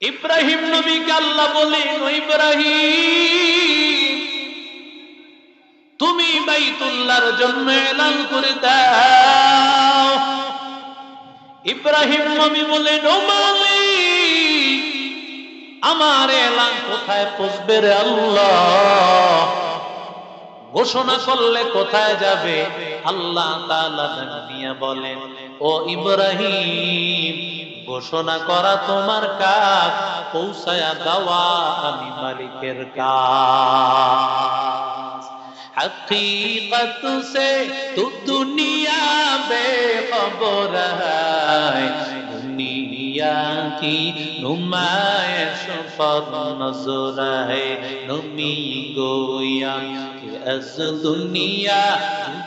ইব্রাহিম নবীকে আল্লাহ বলেন ইব্রাহিম, তুমি বাইতুল্লাহর জন্য এলান করে দাও। ইব্রাহিম নবী বলেন ও মালিক, আমার এলান কোথায় পৌঁছবে রে আল্লাহ? ঘোষণা করলে কোথায় যাবে? আল্লাহ ডাক দিয়া বলেন ও ইব্রাহিম ঘোষণা করা তোমার কাজ পৌঁছায়া দেওয়া আমি মালিকের কাজ हकीकत से तू दुनिया बेखबर है दुनिया की नुमाइश पर नजर है नमी गोया از দুনিয়া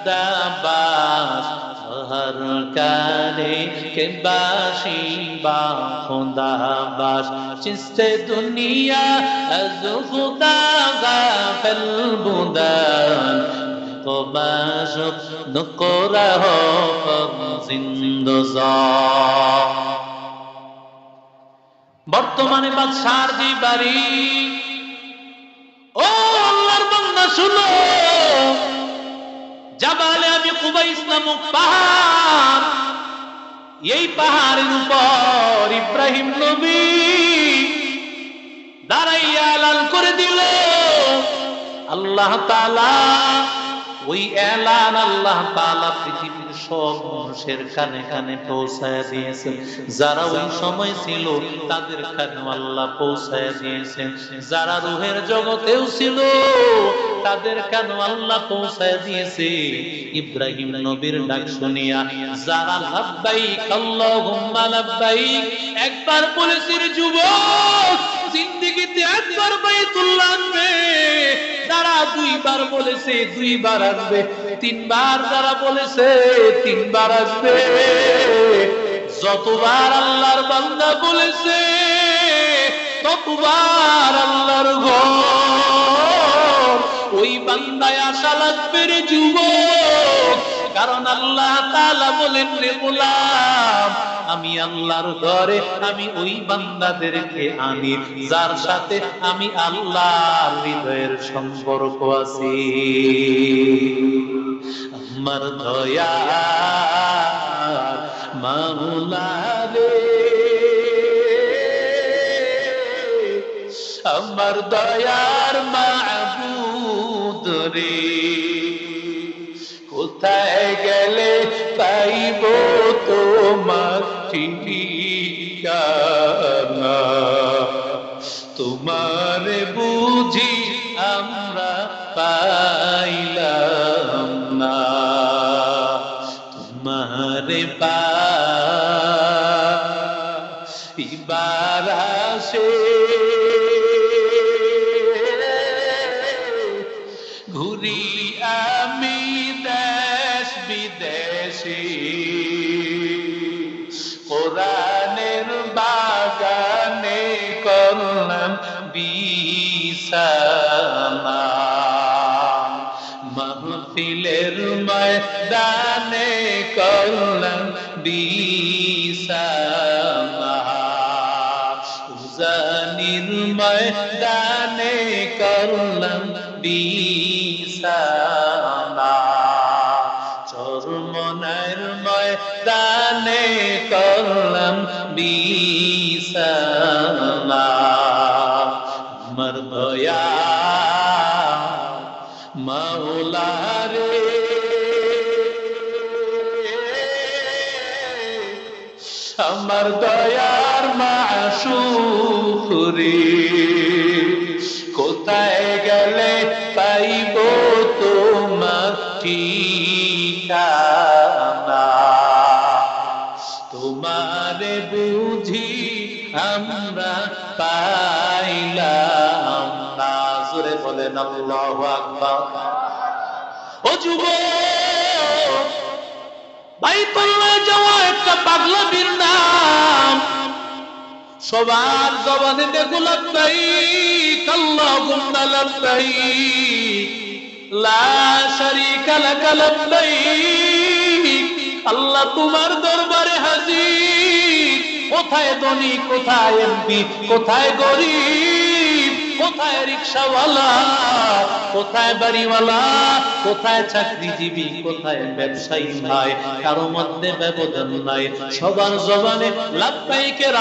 দাবাস হর কারে কে বাসি বা খুদা বাস চিস্তে দুনিয়া আজ খুদা গাফিল বুদান। কবাস নকরা হো বর্তমানে বাদশার দি বাড়ি। ও বান্দা শুনো। জাবালে আমি কুবাইস নামক পাহাড়, এই পাহাড়ের উপর ইব্রাহিম নবী দাঁড়াইয়া লাল করে দিল। আল্লাহ তাআলা ওই এলান আল্লাহ তাআলা পৃথিবীর সব মানুষের কানে কানে পৌঁছায় দিয়েছেন যারা ওই সময় ছিল, তাদের কানে আল্লাহ পৌঁছায় দিয়েছেন। যারা রুহের জগতেও ছিল, তাদের কান আল্লাহ পৌঁছায় দিয়েছে। ইব্রাহিম নবীর ডাক শুনিয়া, যারা লাব্বাইক, আল্লাহুম্মা লাব্বাইক, একবার বলেছে রে যুবক, জিন্দেগিতে একবার বাইতুল্লাহ দুইবার বলেছে, দুইবার আসবে। তিনবার যারা বলেছে, তিনবার আসবে। যতবার আল্লাহর বান্দা বলেছে, ততবার আল্লাহর ঘর। ওই বান্দায় আশা লাগবে রে যুবক। কারণ আল্লাহ তাআলা বলেন রে গোলাম, আমি আল্লাহর ঘরে আমি ওই বান্দাদেরকে আনি, যার সাথে আমি আল্লাহর হৃদয়ের সম্পর্ক আছি। আমার দয়া মাওলা রে, আমার দয়ার মাবুদ রে। কোথায় গেলে পাইব তোমার ঠিকানা? তোমার বুঝি ময়দানে করলাম বিছানা চরমনের ময়দানে করলাম বিছানা আমার দয়ার মাসুরে কোথায় গেলে পাইব তোমার ঠিকানা তোমারে বুঝি আমরা পাইলাম না। জোরে বলেন, আল্লাহু আকবার। ও যুবক বাইতুল্লাহ যাওয়া একটা পাগলামির নাম। সবার জবানে দেখো লাব্বাইক আল্লাহুম্মা লাব্বাইক লা শারীকা লাকা আল্লাহ তোমার দরবারে হাজির। কোথায় ধনী, কোথায় এমপি, কোথায় গরিব? কোথায় রিক্সাওয়ালা, কোথায় বাড়িওয়ালা, কোথায় চাকরিজীবী, কোথায় ব্যবসায়ী ভাই, কারও মধ্যে ব্যবধান নাই। সবার জবানে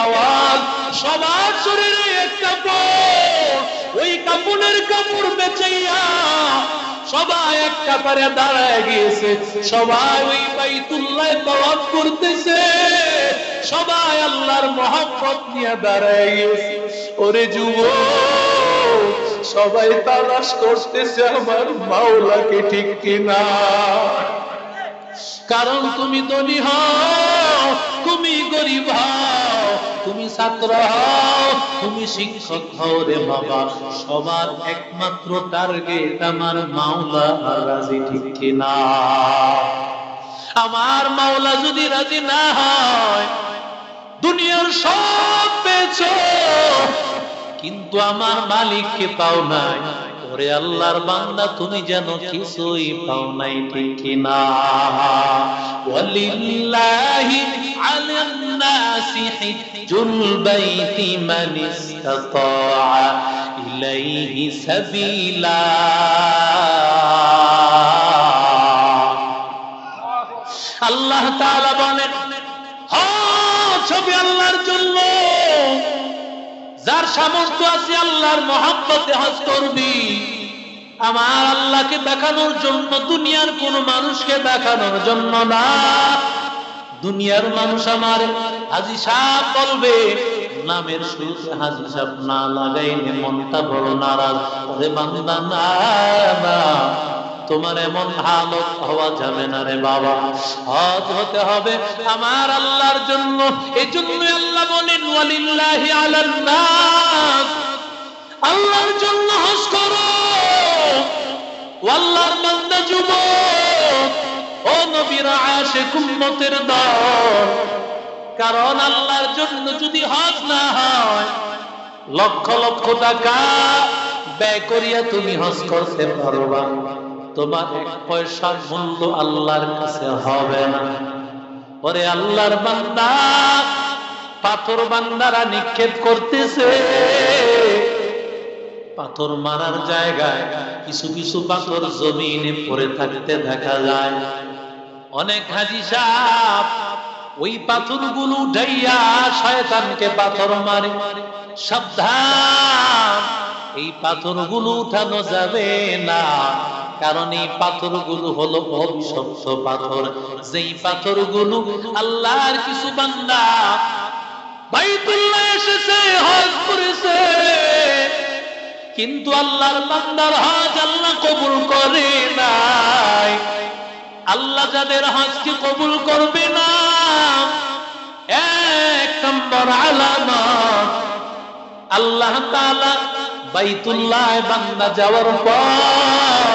আওয়াজ, সবার শরীরে এক কাপড়। ওই কাপড়ের কাপড় বেচাইয়া সবাই দাঁড়ায় গিয়েছে। সবাই ওই বাইতুল্লাহ তওয়াফ করতেছে। সবাই আল্লাহর মহব্বত নিয়ে দাঁড়ায় গিয়েছে। ওরে যুবক সবাই তালাশ করতেছে, আমার মাওলাকে ঠিক কিনা? কারণ তুমি ধনী হও, তুমি গরিব তুমি ছাত্র তুমি শিক্ষক হও রে বাবা। সবার একমাত্র টার্গেট আমার মাওলা রাজি ঠিক কিনা? আমার মাওলা যদি রাজি না হয়, দুনিয়ার সব কিন্তু আমার মালিককে পাও নাই? ওরে আল্লাহর বান্দা, তুমি যেন কিছুই পাও নাই, ঠিক কিনা? আল্লাহ তাআলা বলেন হজ হবে আল্লাহর জন্য। যার সামর্থ্য আছে আল্লাহর মহাব্বতে হজ করবি আমার আল্লাহকে দেখানোর জন্য দুনিয়ার কোন মানুষকে দেখানোর জন্য না। দুনিয়ার মানুষ আমার হাজি সাহেব বলবে, নামের শুরুতে হাজি সাহেব না লাগাইলে মনটা বড় নারাজ। ওরে বান্দা, না তোমার এমন হালত হওয়া যাবে না রে বাবা। হজ হতে হবে আমার আল্লাহর জন্য। এই জন্য ওয়ালিল্লাহি নাস। আল্লাহর জন্য করো। ও নবীর আশিক উম্মতের দল। কারণ আল্লাহর জন্য যদি হজ না হয়, লক্ষ লক্ষ টাকা ব্যয় করিয়া তুমি হজ করতে পারবা। তোমার এক পয়সার মূল্য আল্লাহর কাছে হবে না। ওরে আল্লাহর বান্দা পাথর বান্দারা নিক্ষেপ করতেছে। পাথর মারার জায়গায় কিছু কিছু পাথর জমিনে পড়ে থাকতে দেখা যায়। অনেক হাজি সাপ ওই পাথরগুলো উঠাইয়া শয়তানকে পাথর মারে। সাবধান, এই পাথরগুলো উঠানো যাবে না, কারণ এই পাথরগুলো হলো অভিশপ্ত পাথর। যেই পাথরগুলো আল্লাহর কিছু বান্দা বাইতুল্লাহ এসেছে হজ করেছে কিন্তু আল্লাহর বান্দার হজ আল্লাহ কবুল করে নাই। আল্লাহ যাদের হজকে কবুল করবে না, এক নম্বর আলামত আল্লাহ তাআলা বাইতুল্লাহ বান্দা যাওয়ার পর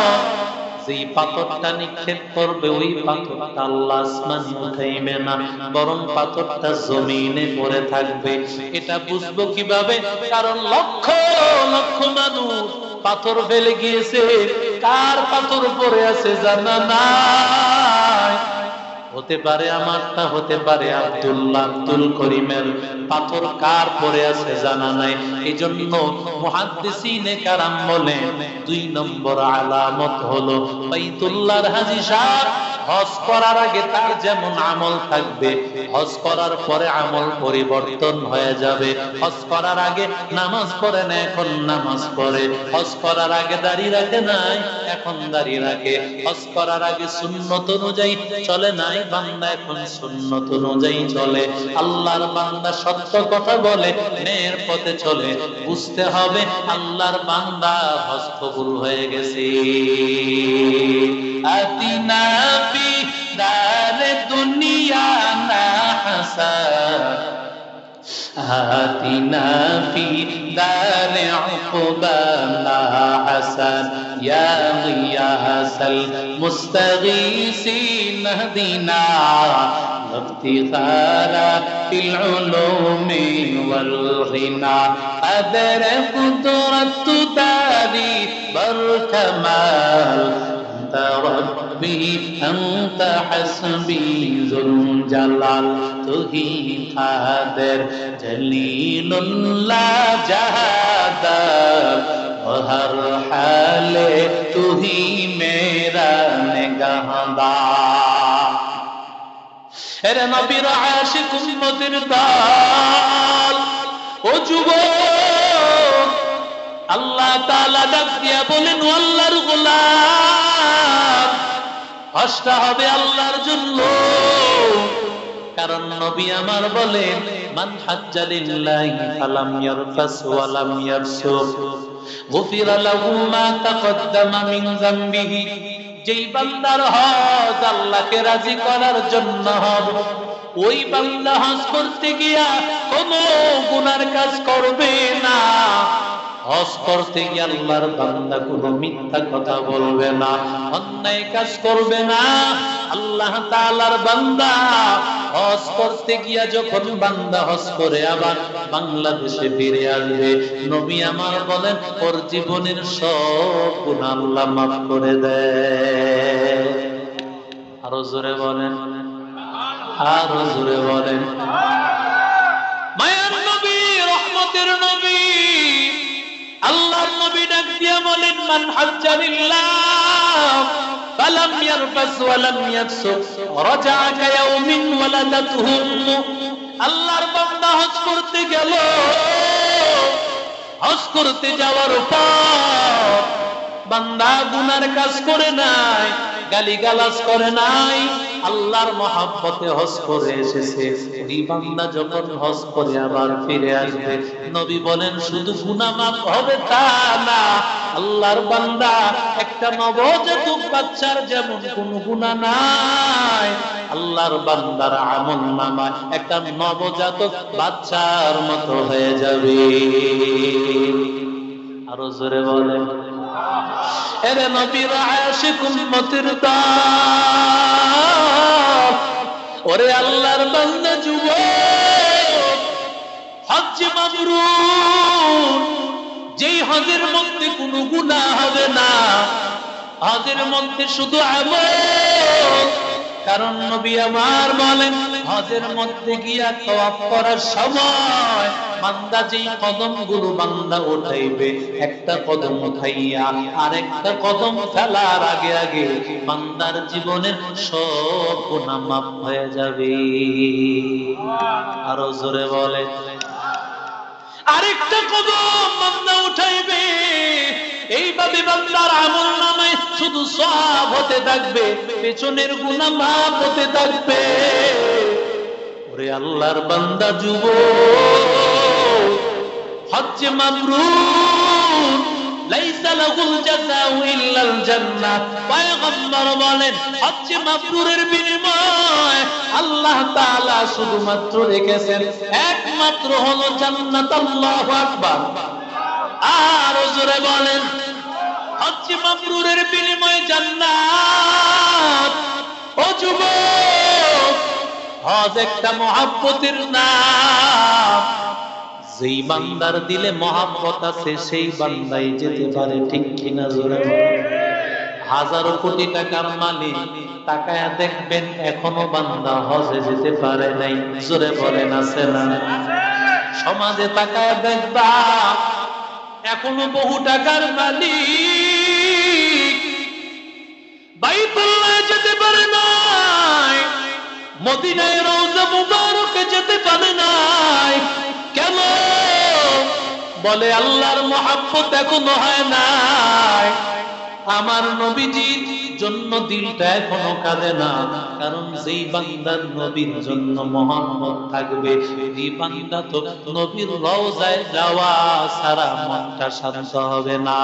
যেই পাথরটা নিক্ষেপ করবে, ওই পাথরটা আল্লাহ আসমান উঠাইবে না, বরং পাথরটা জমিনে পড়ে থাকবে। এটা বুঝব কীভাবে? কারণ লক্ষ লক্ষ মানুষ পাথর ফেলে গিয়েছে। কার পাথর পড়ে আছে জানা নাই হতে পারে আমার আমারটা হতে পারে আব্দুল্লাহ আব্দুল করিমের পাথর কার পরে আছে জানা নাই। এই জন্য মুহাদ্দিসিনে কারাম বলে, দুই নম্বর আলামত হলো বাইতুল্লাহর হাজি সাহেব হজ করার আগে তার যেমন আমল থাকবে, হজ করার পরে আমল পরিবর্তন হয়ে যাবে। হজ করার আগে নামাজ পড়ে না, এখন নামাজ পড়ে। হজ করার আগে দাড়ি রাখে নাই এখন দাড়ি রাখে। হজ করার আগে সুন্নত অনুযায়ী চলে নাই বান্দা এখন সুন্নত অনুযায়ী চলে। আল্লাহর বান্দা সত্য কথা বলে মেয়ের পথে চলে। বুঝতে হবে, আল্লাহর বান্দা হজ কবুল হয়ে গেছে। آتنا في دار الدنيا نا آتنا في دار عقبانا حسن يا غياث المستغيثين اهدنا افتخار في العلوم والغنى. قدر قدرة برك مال أنت ربي أنت حسبي ذو الجلال تهي قادر جليل لا جهادر وهر حال تهي میرا نگہدار এরে নবীর আশিক উম্মতের দল ও যুবক আল্লাহ তাআলা ডাক দিয়া বলেন ও আল্লাহর গোলাম হসটা হবে আল্লাহর জন্য। কারণ নবী আমার বলেন, মান হাজ্জা লিল্লাহি ফালাম ইয়ারফাস ওয়া লাম ইয়ারসুক গুফিরা লাহু মা তাকদ্দামা মিন যামবিহি। যেই বান্দার হজ আল্লাহকে রাজি করার জন্য হবে, ওই বান্দা হজ করতে গিয়া কোনো গুনার কাজ করবে না। হজ করতে গিয়ে আল্লাহর বান্দা কোনো মিথ্যা কথা বলবে না, অন্যায় কাজ করবে না। আল্লাহ তাআলার বান্দা হজ করতে গিয়া যখন বান্দা হজ করে আবার বাংলাদেশে ফিরে আসবে, নবী আমার বলেন, ওর জীবনের সব গুনাহ আল্লাহ মাফ করে দেয় আরও জোরে বলেন, আরও জোরে বলেন। মায়ার নবী, রহমতের নবী আল্লাহর নবী ডাক দিয়া বলেন, মান হাজ্জালিল্লাহ ফালাম ইয়ারফাস ওয়ালাম ইয়াফসুক রাজা'a কায়াউমিন ওয়ালাদাতুহু আল্লাহর বান্দা হজ করতে গেল। হজ করতে যাওয়ার পর বান্দা গুনার কাজ করে নাই গালি গালাজ করে নাই আল্লাহর মহাব্বতে হজ করে এসেছে। ওই বান্দা যখন হজ করে আবার ফিরে আসবে, নবী বলেন, শুধু গুনাহ মাফ হবে তা না, আল্লাহর বান্দা একটা নবজাতক বাচ্চার যেমন কোন গুনাহ নাই। আল্লাহর বান্দার আমল নামা একটা নবজাতক বাচ্চার মতো হয়ে যাবে। আরও জোরে বলেন। এরে নবীর আশিক উম্মতের দল ওরে আল্লাহর বান্দা যুবক হজ মাবরুর, যেই হজের মধ্যে কোনো গুনাহ হবে না। হজের মধ্যে শুধু আমল কারণ নবী আমার বলেন, হজের মধ্যে গিয়া তওয়াফ করার সময় বান্দা যেই কদমগুলো বান্দা উঠাইবে, একটা কদম উঠাইয়া আরেকটা কদম ফেলার আগে আগে বান্দার জীবনের সব গুনাহ মাফ হয়ে যাবে। আরও জোরে বলে। আরেকটা কদম বান্দা উঠাইবে এইভাবে বান্দার আমল নামে শুধু সব হতে থাকবে, পেছনের গুনাহ মাফ হতে থাকবে। ওরে আল্লাহর বান্দা যুব মাবরুরের বিনিময় আল্লাহ শুধুমাত্র রেখেছেন, একমাত্র হলো জান্নাত, আল্লাহু আকবার। আর জোরে বলেন হজ্জে মাবরুরের বিনিময়ে জান্নাত। ও যুবক, হজ একটা মহাব্বতের নাম। যেই বান্দার দিলে মহাব্বত আছে, সেই বান্দাই যেতে পারে, ঠিক কিনা জোরে হাজারো কোটি টাকার মালিক তাকায়া দেখবেন, এখনও বান্দা হজে যেতে পারে নাই। জোরে বলেন, আছে না? সমাজে তাকায়া দেখবা এখনও বহু টাকার মালিক। বাইতুল্লাহ যেতে পারে নাই, মদিনায় রওজা মুবারকে যেতে পারে নাই। কেন? বলে আল্লাহর মহাব্বত এখনও হয় নাই। আমার নবীজির জন্য দিলটা এখনও কাঁদে না, কারণ যেই বান্দার নবীর জন্য মোহাম্মদ থাকবে, এই বান্দা তো নবীর রওজায় যাওয়া সারা মনটা শান্ত হবে না।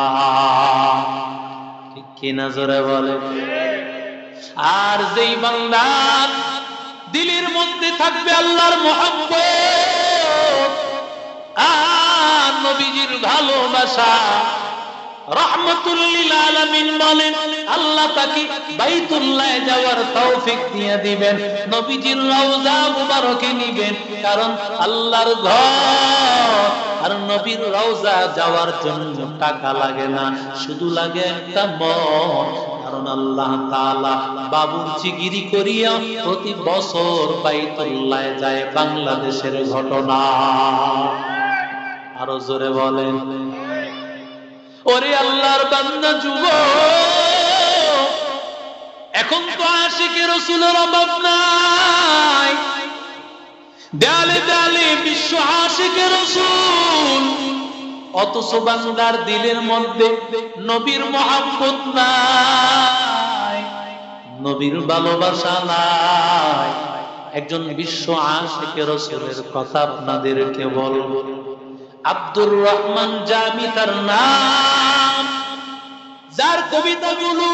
ঠিক কি নজরে বলে? আর যেই বান্দার দিলের মধ্যে থাকবে আল্লাহর মোহাম্মত আর নবীজির ভালোবাসা যাওয়ার জন্য টাকা লাগে না, শুধু লাগে একটা মন। কারণ আল্লাহ তাআলা বাবুর্চিগিরি করিয়া প্রতি বছর বাইতুল্লাহ যায় বাংলাদেশের ঘটনা। আরও জোরে বলেন। ওরে আল্লাহর বান্দা যুব এখন তো আশিকের রসুলের অভাব নাই। দেয়ালে দেয়ালে বিশ্ব আশিকের রসুল, অথচ বান্দার দিলের মধ্যে নবীর মহাব্বত নাই, নবীর ভালোবাসা নাই। একজন বিশ্ব আশিকের রসুলের কথা আপনাদেরকে বলব। আব্দুর রহমান জামি তার নাম। যার কবিতাগুলো,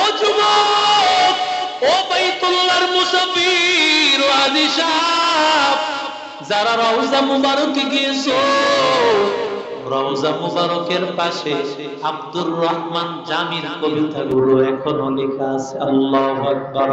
ও যুবক, ও বাইতুল্লাহর মুসাফির যারা রওজা মুবারকে গিয়েছো, রওজা মুবারকের পাশে আব্দুর রহমান জামির কবিতাগুলো এখনও লেখা আছে। আল্লাহু আকবার।